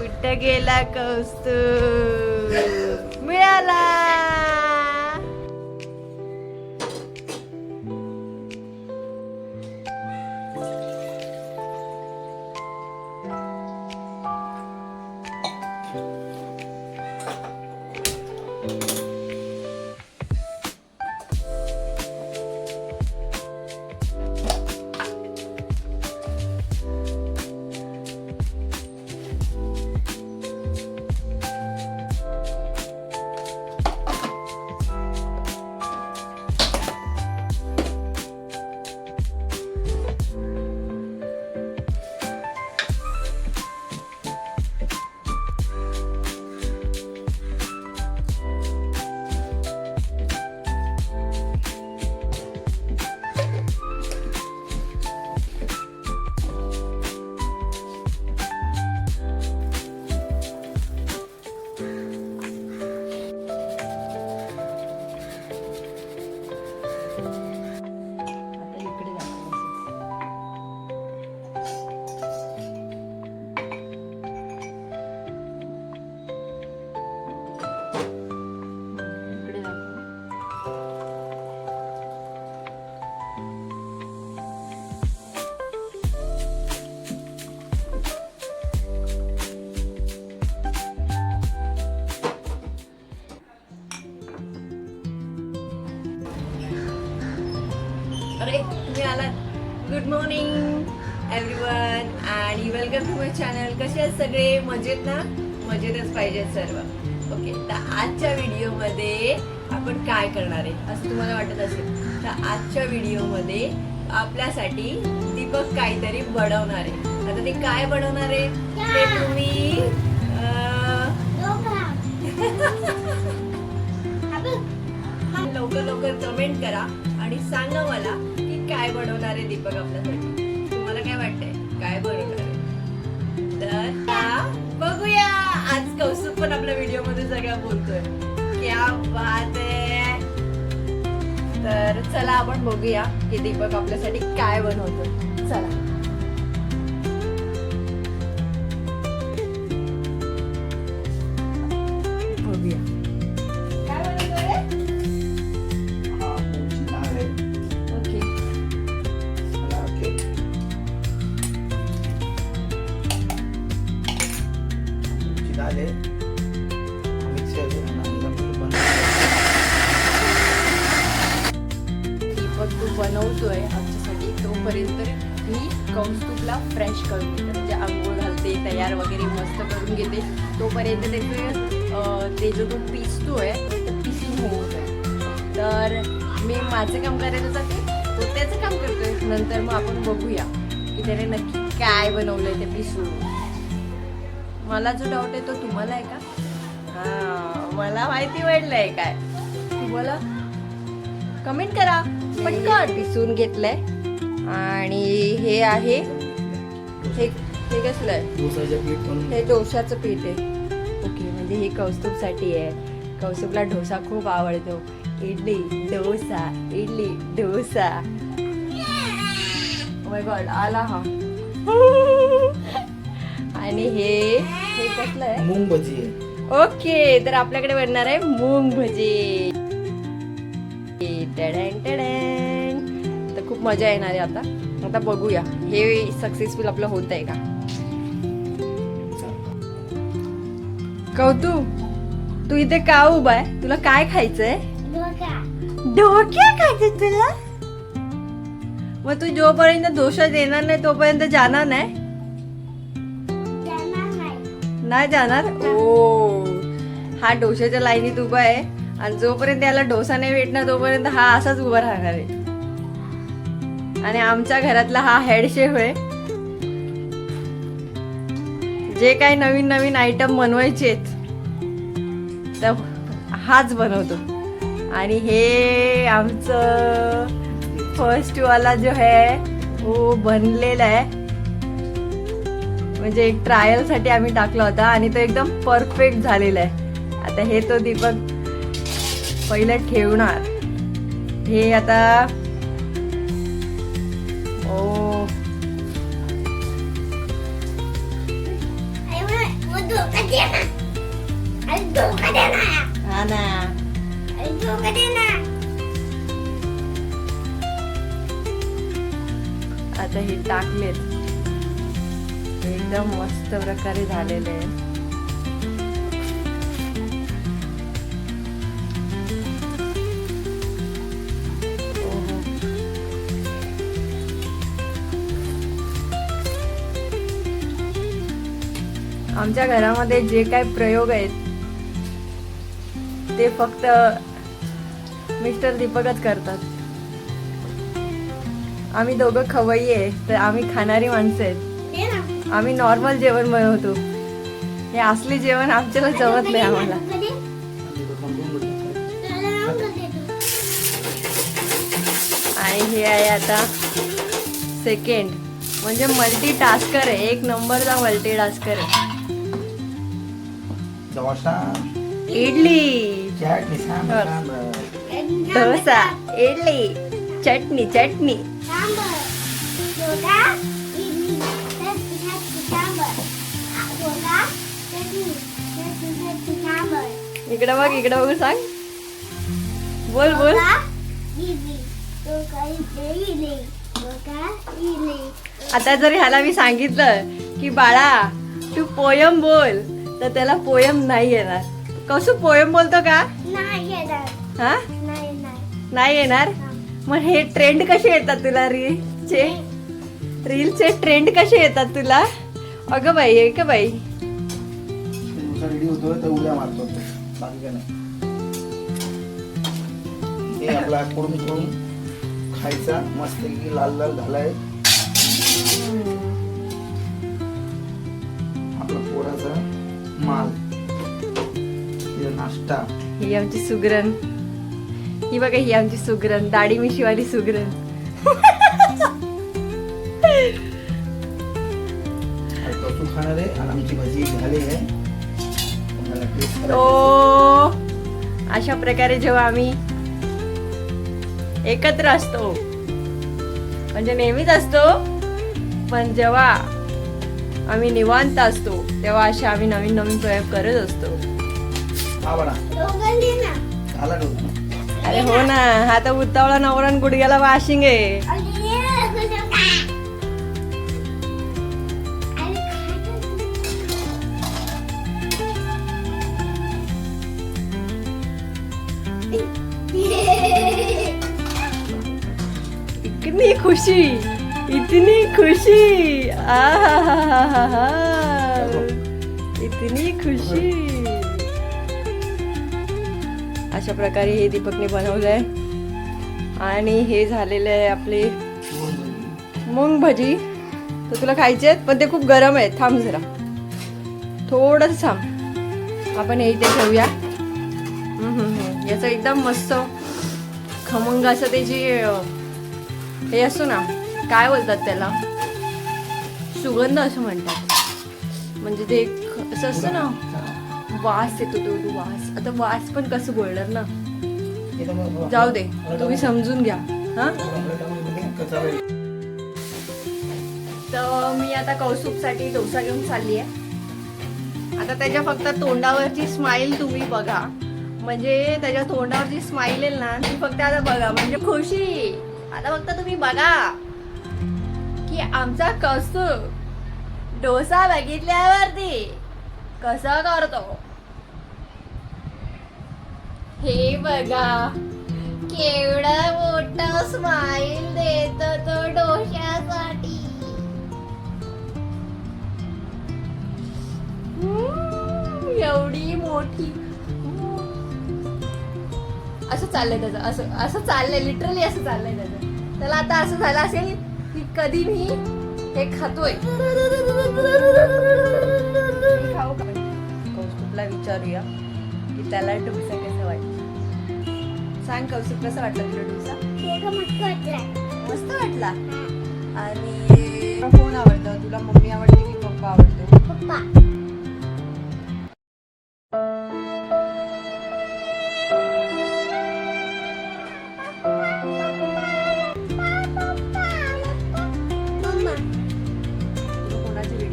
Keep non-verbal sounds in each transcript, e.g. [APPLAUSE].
कुठं गेला कौस्तुभ? मिळाला. मॉर्निंग एव्हरीवन आणि वेलकम टू माय चॅनल कसे आहेत सगळे? मजेत ना? मजेतच पाहिजेत सर्व. ओके तर आजच्या व्हिडिओमध्ये आपण काय करणार आहे? असं तुम्हाला वाटत असेल. तर आजच्या व्हिडिओमध्ये आपल्यासाठी दीपक काहीतरी बनवणार आहे. आता ते काय बनवणार आहे? ते तुम्ही [LAUGHS] लवकर. लवकर कमेंट करा आणि सांगा मला काय बनवणार आहे दीपक आपल्यासाठी? तुम्हाला काय वाटतंय? काय बनवणार आहे? तर बघूया. आज कौस्तुभ पण आपल्या व्हिडिओमध्ये सगळ्या बोलतोय. क्या बात आहे. तर चला आपण बघूया की दीपक आपल्यासाठी काय बनवतो चला. असं करून घेते. तोपर्यंत त्याचे ते जो तो आहे पिसून होत आहे तर मी माझं काम करायला जाते तो त्याचं काम करतोय. नंतर मग आपण बघूया की त्याने नक्की काय बनवलंय ते पिसून. मला जो डाऊट आहे तो तुम्हाला आहे का? हां मला माहिती वाटलं आहे काय. बोला कमेंट करा. पटकन पिसून घेतलंय. आणि हे आहे हे हे कसलं आहे हे डोशाचं पीठ आहे. ओके. म्हणजे हे कौस्तुभसाठी आहे. कौस्तुभला डोसा खूप आवडतो. इडली डोसा इडली डोसा. माय गॉड आला हा. आणि हे हे कसलं आहे? मूंग भजी ओके तर आपल्याकडे बनणार आहे मूग भजी टडॅन टडॅन. तर खूप मजा येणार आहे आता. आता बघूया. हे सक्सेसफुल आपलं होत आहे का? कौतुक तू इथे का उभा आहे? तुला काय खायचंय? डोक्या खायचं तुला? मग तू जोपर्यंत दोषा देणार नाही तोपर्यंत जाणार नाही? नाही. जाणार? ओ हा डोशाच्या लाईनीत उभा आहे. आणि जोपर्यंत याला डोसा नाही भेटणार तोपर्यंत हा असाच उभा राहणार आहे. आणि आमच्या घरातला हा हेड शेफ आहे. जे काही नवीन नवीन आयटम बनवायचे तर हाच बनवतो. आणि हे आमचं फर्स्टवाला जो है वो बनलेला आहे म्हणजे एक ट्रायलसाठी आम्ही टाकला होता आणि तो एकदम परफेक्ट झालेला आहे. आता हे तो दीपक पहिलं ठेवणार. हे आता ओ. धोका दे ना हा ना अरे धोका दे ना आता हे टाकलेत एकदम मस्त प्रकारे झालेले आहे. आमच्या घरामध्ये जे काय प्रयोग आहेत ते फक्त मिस्टर दीपकच करतात. आम्ही दोघं खवय्ये आहे तर आम्ही खाणारी माणसं आहेत. आम्ही नॉर्मल जेवण बनवतो. हे असले जेवण आमच्याला जमत नाही आम्हाला. आणि हे आहे आता सेकंड म्हणजे मल्टी टास्कर आहे. एक नंबरचा मल्टी टास्कर आहे. डोसा. इडली. चटणी सांबार सांबार डोसा इडली चटणी चटणी सांबर डोसा इडली चटणी चटणी सांबर डोसा चटणी चटणी चटणी सांबर इकडं बघ इकडं बघ सांग बोल बोल आता जर ह्याला मी सांगितलं की बाळा तू पोयम बोल तर त्याला पोयम नाही येणार. कसं पोयम बोलतो का? नाही येणार. हा? नाही नाही नाही येणार? मग हे ट्रेंड कसे येतात तुला रीलचे रीलचे ट्रेंड कसे येतात तुला? अगं बाई आहे का बाई? डोसा रेडी होतोय तर उद्या मारतो बाकी काय नाही. हे आपला करून करून खायचा मस्त की लाल लाल झालाय. आपला पोराचा माल. नाश्ता ही आमची सुगरण. ही बघा ही आमची सुगरण. दाढी मिशीवाली सुगरण. कसून खाणार आहे आणि आमची भाजी झाली आहे. ओ! अशा प्रकारे जेव्हा आम्ही एकत्र असतो म्हणजे नेहमीच असतो पण जेव्हा आम्ही निवांत असतो तेव्हा असे आम्ही नवीन नवीन प्रयोग करत असतो. हा झाला डोसा अरे हो ना हा तर उतावळा नवरा गुडघ्याला वाशिंग आहे. इतनी खुशी इतनी खुशी. आहाहाहाहा. इतनी खुशी. अशा प्रकारे हे दीपकने आहे आणि हे झालेलं आहे आपले मूंग भजी. तर तुला खायचे आहेत पण ते खूप गरम आहे थांब जरा. थोडंसं थांब. आपण हे इथे ठेवूया. याचं एकदम मस्त खमंग असं त्याची हे असतो ना काय बोलतात त्याला? सुगंध असं म्हणतात. म्हणजे ते असं असतं ना वास येतो तो तो वास. आता वास पण कसं बोलणार ना? जाऊ दे तुम्ही समजून घ्या. हा? तर मी आता कौस्तुभसाठी डोसा घेऊन चालली आहे. आता त्याच्या फक्त तोंडावरची स्माईल तुम्ही बघा. म्हणजे त्याच्या तोंडावरची स्माईल येईल ना ती फक्त आता बघा म्हणजे खुशी. आता फक्त तुम्ही बघा की आमचा कौस्तुभ डोसा बघितल्यावरती कसं करतो. हे बघा केवढा मोठा स्माईल देतो तो डोशासाठी एवढी मोठी. असं चाललंय त्याचं असं असं चाललंय लिटरली असं चाललंय त्याचं. त्याला आता असं झालं असेल की कधी मी हे खातोय. मी खाऊ का? विचारूया? की त्याला डोसा कसा वाटला सांग कौस्तुभ कसा वाटला तुला डोसा मस्त वाटलं. आणि कोण आवडतं? तुला मम्मी आवडते की पप्पा आवडतो? पप्पा.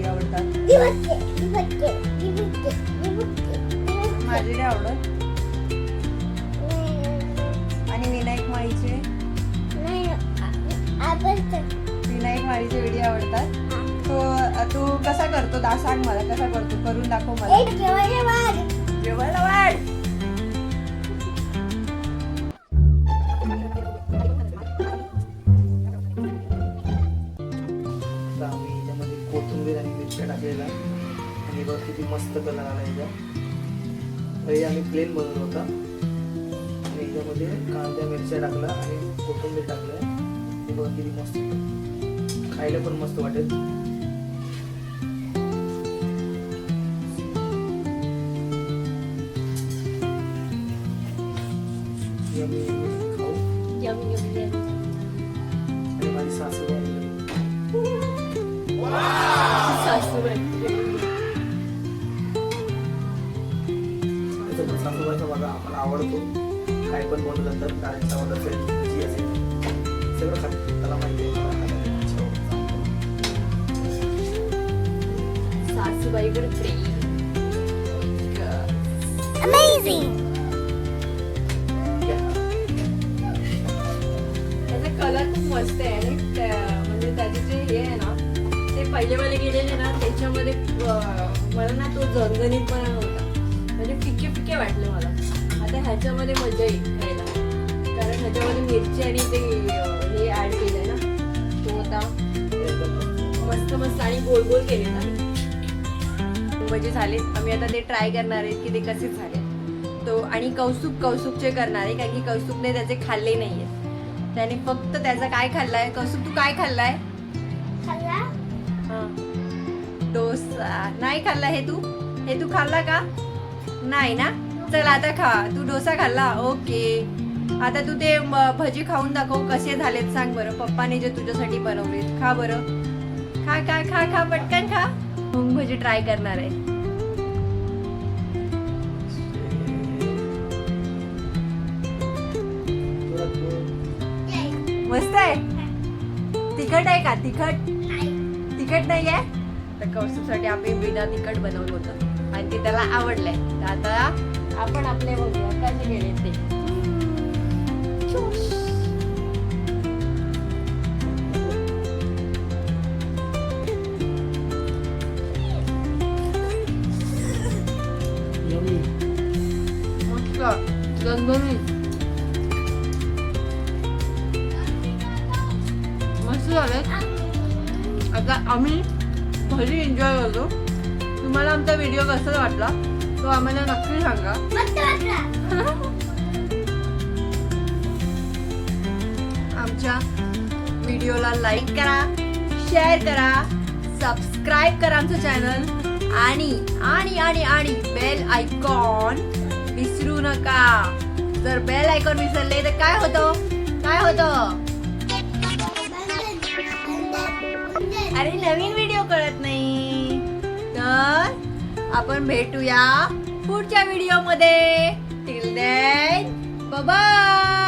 आवडतात. माझी नाही आवडत. तर- विनायक माळीचे व्हिडिओ आवडतात. तो तू कसा करतो? दा सांग मला कसा करतो? करून दाखव मला. जेवायला वाढ. आम्ही याच्यामध्ये कोथिंबीर आणि मिरच्या टाकलेला आणि बघ किती मस्त कलर आला याचा. आम्ही प्लेन बनवलं होता. आणि कांद्या मिरच्या टाकला आणि कोथिंबीर टाकलं. हे बघ किती मस्त खायला पण मस्त वाटेल. हे आम्ही खाऊ. तर डाळीचा ऑर्डर असेल जी असेल. सगळं खात त्याला माहिती. सासूबाईवर प्रेम Amazing. त्याचा कलर खूप मस्त आहे आणि त्या- म्हणजे त्याचे जे हे आहे ना ते पहिले वाले गेलेले ना त्याच्यामध्ये अं, मला ना तो झणझणीतपणा नव्हता म्हणजे फिके फिके वाटले मला. आता ह्याच्यामध्ये मजा येईल. ह्याच्यामध्ये मिरची आणि ते हे ऍड केलंय ना. तो आता एकदम मस्त. मस्त आणि गोल गोल केले ना म्हणजे झाले. आम्ही आता ते ट्राय करणार आहे की ते कसे झाले. तो आणि कौस्तुभ कौस्तुभचे करणार आहे कारण की कौस्तुभने त्याचे खाल्ले नाहीये. त्याने फक्त त्याचा काय खाल्लाय? कौस्तुभ तू काय खाल्लाय? खाल्ला? हा. डोसा. नाही खाल्ला हे तू? हे तू खाल्ला का? नाही ना? चल आता खा. तू डोसा खाल्ला? ओके. आता तू ते भजी खाऊन दाखव कसे झालेत सांग बरं. पप्पाने जे तुझ्यासाठी बनवलेत खा बरं. खा खा खा खा पटकन खा. मुंग भजी ट्राय करणार आहे. मस्त आहे. तिखट आहे का? तिखट? तिखट नाही आहे तर कौस्तुभसाठी आपण बिना तिखट बनवलं होतं. आणि ते त्याला आवडलंय. तर आता आपण आपले बघूया कसे गेले ते. मस्त झाले आता आम्ही भजी एन्जॉय करतो तुम्हाला आमचा व्हिडिओ कसा वाटला तो आम्हाला नक्की सांगा आमच्या व्हिडिओला लाईक करा शेअर करा सबस्क्राईब करा आमचं चॅनल आणि आणि आणि आणि बेल आयकॉन विसरू नका. जर बेल आयकॉन विसरले तर काय होतं? काय होतं? अरे नवीन व्हिडिओ कळत नाही. तर आपण भेटूया पुढच्या व्हिडिओमध्ये. Till then bye